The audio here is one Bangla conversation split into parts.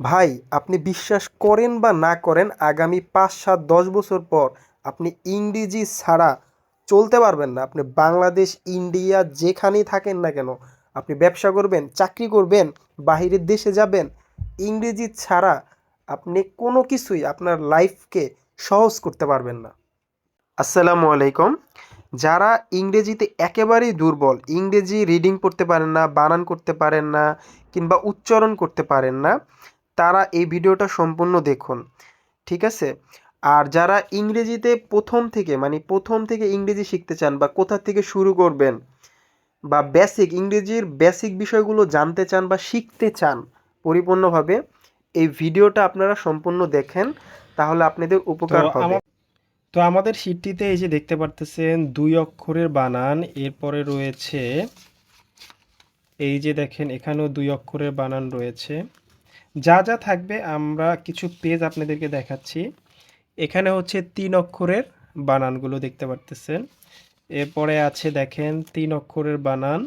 ভাই, আপনি বিশ্বাস করেন বা না করেন, আগামী পাঁচ, সাত, দশ বছর পর আপনি ইংরেজি ছাড়া চলতে পারবেন না। আপনি বাংলাদেশ, ইন্ডিয়া যেখানেই থাকেন না কেন, আপনি ব্যবসা করবেন, চাকরি করবেন, বাহিরের দেশে যাবেন, ইংরেজি ছাড়া আপনি কোনো কিছুই আপনার লাইফকে সহজ করতে পারবেন না। আসসালামু আলাইকুম। যারা ইংরেজিতে একেবারেই দুর্বল, ইংরেজি রিডিং পড়তে পারেন না, বানান করতে পারেন না, কিংবা উচ্চারণ করতে পারেন না তারা এই ভিডিওটা সম্পূর্ণ দেখুন ঠিক আছে? আর যারা ইংরেজিতে প্রথম থেকে মানে প্রথম থেকে ইংরেজি শিখতে চান বা কোথা থেকে শুরু করবেন বা বেসিক ইংরেজির বেসিক বিষয়গুলো জানতে চান বা শিখতে চান পরিপূর্ণভাবে এই ভিডিওটা আপনারা সম্পূর্ণ দেখেন তাহলে আপনাদের উপকার হবে। তো আমাদের শীটটিতে এই যে দেখতে পারতেছেন দুই অক্ষরের বানান এরপরে রয়েছে এই যে দেখেন এখানেও দুই অক্ষরের বানান রয়েছে। যা যা থাকবে আমরা কিছু পেজ আপনাদেরকে দেখাচ্ছি। এখানে হচ্ছে তিন অক্ষরের বানানগুলো দেখতে পারতেছেন। এরপরে আছে দেখেন, তিন অক্ষরের বানান।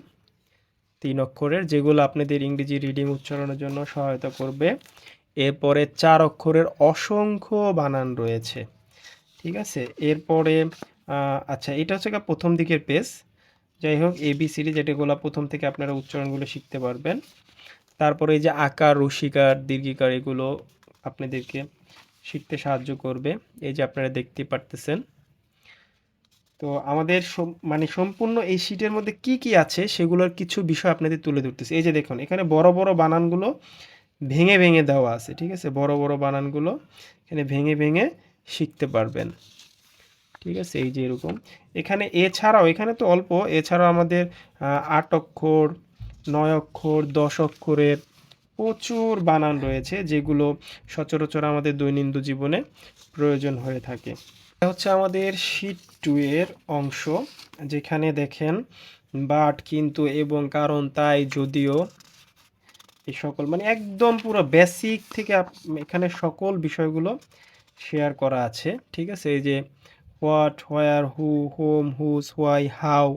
তিন অক্ষরের যেগুলো আপনাদের ইংরেজি রিডিং উচ্চারণের জন্য সহায়তা করবে। এরপরে চার অক্ষরের অসংখ্য বানান রয়েছে। ঠিক আছে? এরপরে আচ্ছা এটা হচ্ছে প্রথম দিকের পেজ যাই হোক এবিসিডি যেটাগুলো প্রথম থেকে আপনারা উচ্চারণগুলো শিখতে পারবেন। তারপরে এই যে আকার, রসিকার, দীর্ঘিকার, এগুলো আপনাদেরকে শিখতে সাহায্য করবে। এই যে আপনারা দেখতে পারতেছেন। তো আমাদের মানে সম্পূর্ণ এই শীটের মধ্যে কি কি আছে সেগুলোর কিছু বিষয় আপনাদের তুলে ধরতেছে। এই যে দেখুন, এখানে বড় বড় বানানগুলো ভেঙে ভেঙে দেওয়া আছে, ঠিক আছে? বড় বড় বানানগুলো এখানে ভেঙে ভেঙে শিখতে পারবেন, ঠিক আছে? এই যে এরকম। এখানে এছাড়াও, এখানে তো অল্প, এছাড়াও আমাদের আট অক্ষর নয় অক্ষর, দশ অক্ষরের প্রচুর বানান রয়েছে যেগুলো সচরাচর আমাদের দৈনন্দিন জীবনে প্রয়োজন হয়ে থাকে। এটা হচ্ছে আমাদের শীট টু এর অংশ, যেখানে দেখেন বাট কিন্তু এবং কারণ তাই যদিও এই সকল মানে একদম পুরো বেসিক থেকে এখানে সকল বিষয়গুলো শেয়ার করা আছে, ঠিক আছে? এই যে what where who whom whose why how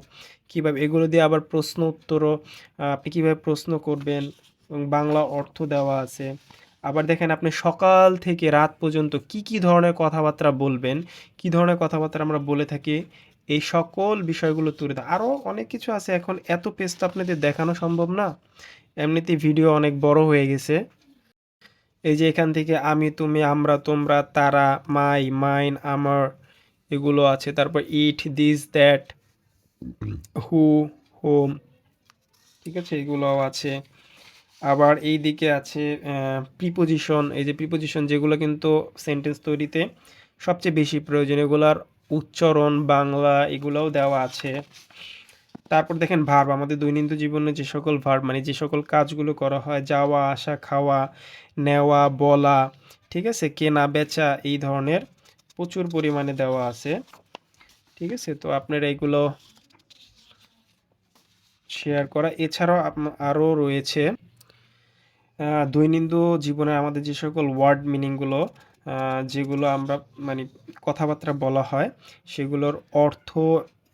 কীভাবে এগুলো দিয়ে আবার প্রশ্ন উত্তরও আপনি কীভাবে প্রশ্ন করবেন, এবং বাংলা অর্থ দেওয়া আছে। আবার দেখেন আপনি সকাল থেকে রাত পর্যন্ত কি কি ধরনের কথাবার্তা বলবেন, কি ধরনের কথাবার্তা আমরা বলে থাকি, এই সকল বিষয়গুলো তুলে আরও অনেক কিছু আছে এখন, এত পেজ তো আপনাদের দেখানো সম্ভব না। এমনিতে ভিডিও অনেক বড় হয়ে গেছে। এই যে এখান থেকে আমি, তুমি, আমরা, তোমরা, তারা, মাই, মাইন, আমার এগুলো আছে। তারপর it this that who whom ঠিক আছে? এগুলোও আছে। আবার এই দিকে আছে প্রিপোজিশন এই যে প্রিপোজিশন যেগুলো কিন্তু সেন্টেন্স তৈরিতে সবচেয়ে বেশি প্রয়োজন, এগুলার উচ্চারণ, বাংলা এগুলোও দেওয়া আছে। তারপর দেখেন ভার্ব আমাদের দৈনন্দিন জীবনে যে সকল ভার্ব মানে যে সকল কাজগুলো করা হয়, যাওয়া, আসা, খাওয়া, নেওয়া, বলা, ঠিক আছে? কেনা, বেচা, এই ধরনের প্রচুর পরিমাণে দেওয়া আছে। ঠিক আছে? তো আপনারা এগুলো শেয়ার করা। এছাড়াও আরও রয়েছে দৈনন্দিন জীবনে আমাদের যে সকল ওয়ার্ড মিনিংগুলো যেগুলো আমরা মানে কথাবার্তা বলা হয়, সেগুলোর অর্থ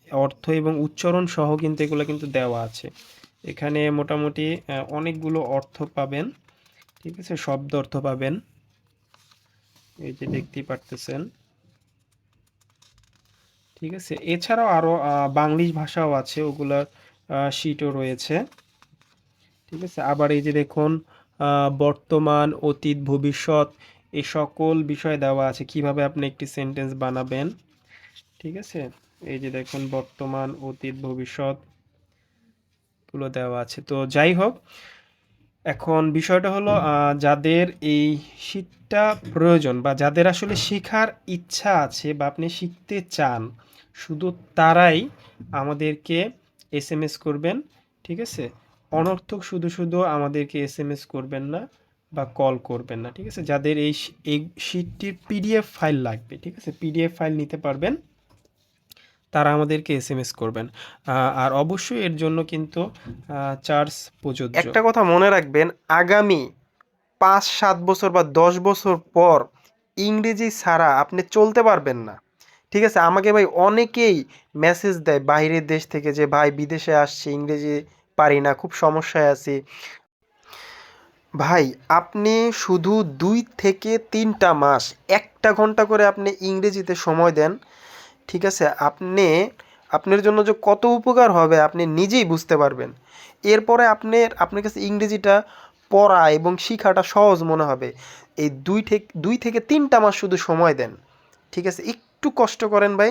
অর্থ এবং উচ্চারণ সহ কিন্তু এগুলো কিন্তু দেওয়া আছে। এখানে মোটামুটি অনেকগুলো অর্থ পাবেন। ঠিক আছে? শব্দ অর্থ পাবেন। এই যে দেখতেই পারতেছেন। ঠিক আছে? এছাড়াও আরও বাংলিশ ভাষাও আছে, ওগুলার শিটও রয়েছে। ঠিক আছে? আবার এই যে দেখুন বর্তমান, অতীত, ভবিষ্যৎ এই সকল বিষয় দেওয়া আছে। কীভাবে আপনি একটি সেন্টেন্স বানাবেন? ঠিক আছে? এই যে দেখুন, বর্তমান, অতীত, ভবিষ্যৎ, গুলো দেওয়া আছে। তো যাই হোক, এখন বিষয়টা হলো যাদের এই শীতটা প্রয়োজন বা যাদের আসলে শেখার ইচ্ছা আছে বা আপনি শিখতে চান শুধু তারাই আমাদেরকে এস এম এস করবেন, ঠিক আছে? অনর্থক শুধু শুধু আমাদেরকে এস এম এস করবেন না বা কল করবেন না, ঠিক আছে? যাদের এই এই শীটটির পিডিএফ ফাইল লাগবে, ঠিক আছে? পিডিএফ ফাইল নিতে পারবেন, তারা আমাদেরকে এস এম এস করবেন। আর অবশ্যই এর জন্য কিন্তু চার্জ প্রযোজ্য। একটা কথা মনে রাখবেন, আগামী পাঁচ সাত বছর বা দশ বছর পর ইংরেজি ছাড়া আপনি চলতে পারবেন না। ঠিক আছে? আমাকে ভাই অনেকেই মেসেজ দেয় বাইরের দেশ থেকে যে, ভাই, বিদেশে আসছি, ইংরেজি পারি না, খুব সমস্যায় আছি। ভাই, আপনি শুধু দুই থেকে তিনটা মাস, একটা ঘণ্টা করে আপনি ইংরেজিতে সময় দেন, ঠিক আছে? আপনি, আপনার জন্য যে কত উপকার হবে আপনি নিজেই বুঝতে পারবেন। এরপরে আপনার আপনার কাছে ইংরেজিটা পড়া এবং শিখাটা সহজ মনে হবে। এই দুই থেকে দুই থেকে তিনটা মাস শুধু সময় দেন, ঠিক আছে? একটু কষ্ট করেন ভাই।